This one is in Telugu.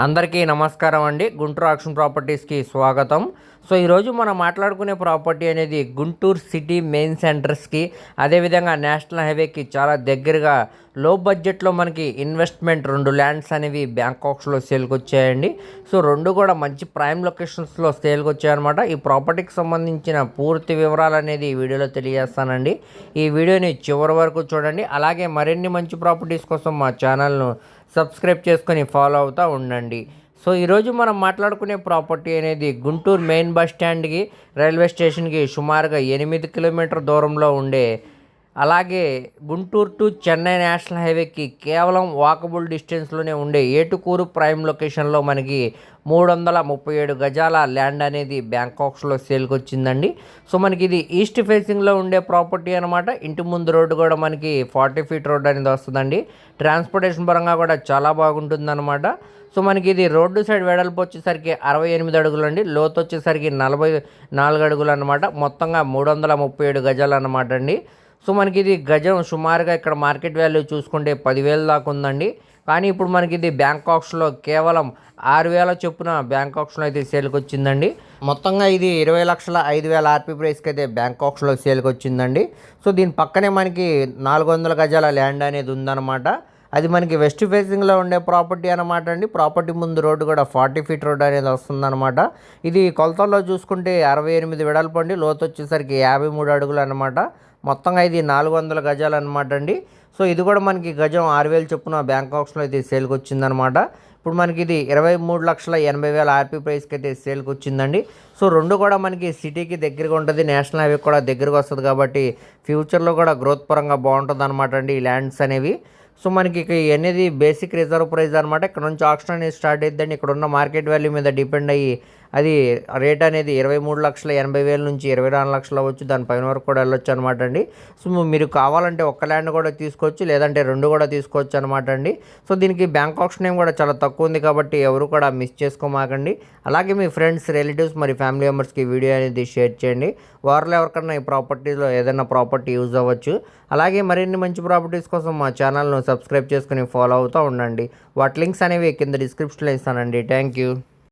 అందరికీ నమస్కారం అండి. గుంటూరు ఆక్షన్ ప్రాపర్టీస్కి స్వాగతం. సో ఈరోజు మనం మాట్లాడుకునే ప్రాపర్టీ అనేది గుంటూరు సిటీ మెయిన్ సెంటర్స్కి అదేవిధంగా నేషనల్ హైవేకి చాలా దగ్గరగా లో బడ్జెట్లో మనకి ఇన్వెస్ట్మెంట్ రెండు ల్యాండ్స్ అనేవి బ్యాంకాక్స్లో సేల్కి వచ్చాయండి సో రెండు కూడా మంచి ప్రైమ్ లొకేషన్స్లో సేల్కి వచ్చాయన్నమాట ఈ ప్రాపర్టీకి సంబంధించిన పూర్తి వివరాలు అనేది ఈ వీడియోలో తెలియజేస్తానండి. ఈ వీడియోని చివరి వరకు చూడండి. అలాగే మరిన్ని మంచి ప్రాపర్టీస్ కోసం మా ఛానల్ను సబ్స్క్రైబ్ చేసుకొని ఫాలో అవుతూ ఉండండి. సో ఈరోజు మనం మాట్లాడుకునే ప్రాపర్టీ అనేది గుంటూరు మెయిన్ బస్ స్టాండ్కి రైల్వే స్టేషన్కి సుమారుగా ఎనిమిది కిలోమీటర్ దూరంలో ఉండే అలాగే గుంటూరు టు చెన్నై నేషనల్ హైవేకి కేవలం వాకబుల్ డిస్టెన్స్లోనే ఉండే ఏటుకూరు ప్రైమ్ లొకేషన్లో మనకి మూడు వందల ముప్పై ఏడు గజాల ల్యాండ్ అనేది బ్యాంకాక్స్లో సేల్కి వచ్చిందండి సో మనకి ఇది ఈస్ట్ ఫేసింగ్లో ఉండే ప్రాపర్టీ అనమాట ఇంటి ముందు రోడ్డు కూడా మనకి ఫార్టీ ఫీట్ రోడ్ అనేది వస్తుందండి. ట్రాన్స్పోర్టేషన్ పరంగా కూడా చాలా బాగుంటుందన్నమాట. సో మనకి ఇది రోడ్డు సైడ్ వెడల్పు వచ్చేసరికి అరవై ఎనిమిది అడుగులు అండి లోతు వచ్చేసరికి నలభై నాలుగు అడుగులు అనమాట మొత్తంగా మూడు వందల ముప్పై ఏడు గజాలు అనమాట అండి. సో మనకి ఇది గజం సుమారుగా ఇక్కడ మార్కెట్ వాల్యూ చూసుకుంటే పదివేల దాకా ఉందండి. కానీ ఇప్పుడు మనకి ఇది బ్యాంకాక్స్లో కేవలం ఆరు వేల చొప్పున బ్యాంకాక్స్లో అయితే సేల్కి వచ్చిందండి మొత్తంగా ఇది ఇరవై లక్షల ఐదు వేల ఆర్పీ ప్రైస్కి అయితే బ్యాంకాక్స్లో సేల్కి వచ్చిందండి సో దీని పక్కనే మనకి నాలుగు వందల గజాల ల్యాండ్ అనేది ఉందన్నమాట. అది మనకి వెస్ట్ ఫేసింగ్లో ఉండే ప్రాపర్టీ అనమాట అండి. ప్రాపర్టీ ముందు రోడ్డు కూడా ఫార్టీ ఫీట్ రోడ్ అనేది వస్తుందన్నమాట. ఇది కొలతల్లో చూసుకుంటే అరవై ఎనిమిది వెడల్పు అండి. లోతు వచ్చేసరికి యాభై మూడు అడుగులు అనమాట మొత్తంగా ఇది నాలుగు వందల గజాలు అనమాట అండి సో ఇది కూడా మనకి గజం ఆరు వేలు చొప్పున బ్యాంకాక్స్లో అయితే సేల్కి వచ్చిందనమాట ఇప్పుడు మనకి ఇది ఇరవై మూడు లక్షల ఎనభై వేల ఆర్పీ ప్రైస్కి అయితే సేల్కి వచ్చిందండి సో రెండు కూడా మనకి సిటీకి దగ్గరగా ఉంటుంది నేషనల్ హైవే కూడా దగ్గరకు వస్తుంది కాబట్టి ఫ్యూచర్లో కూడా గ్రోత్ పరంగా బాగుంటుంది అనమాట అండి ఈ ల్యాండ్స్ అనేవి. సో మనకి ఇక అనేది బేసిక్ రిజర్వ్ ప్రైస్ అనమాట ఇక్కడ నుంచి ఆప్షన్ అనేది స్టార్ట్ అయిద్దండి. ఇక్కడ ఉన్న మార్కెట్ వాల్యూ మీద డిపెండ్ అయ్యి అది రేట్ అనేది ఇరవై మూడు లక్షల ఎనభై వేల నుంచి ఇరవై నాలుగు లక్షలు అవ్వచ్చు. దాని పైన వరకు కూడా వెళ్ళొచ్చు అనమాట అండి. సో మీరు కావాలంటే ఒక్క ల్యాండ్ కూడా తీసుకోవచ్చు లేదంటే రెండు కూడా తీసుకోవచ్చు అనమాట అండి. సో దీనికి బ్యాంక్ ఆప్షన్ ఏం కూడా చాలా తక్కువ ఉంది కాబట్టి ఎవరు కూడా మిస్ చేసుకోమాకండి. అలాగే మీ ఫ్రెండ్స్ రిలేటివ్స్ మరి ఫ్యామిలీ మెంబర్స్కి వీడియో అనేది షేర్ చేయండి. వారిలో ఎవరికన్నా ఈ ప్రాపర్టీలో ఏదైనా ప్రాపర్టీ యూజ్ అవ్వచ్చు. అలాగే మరిన్ని మంచి ప్రాపర్టీస్ కోసం మా ఛానల్ను సబ్స్క్రైబ్ చేసుకుని ఫాలో అవుతూ ఉండండి. వాటి లింక్స్ అనేవి కింద డిస్క్రిప్షన్లో ఇస్తానండి. Thank you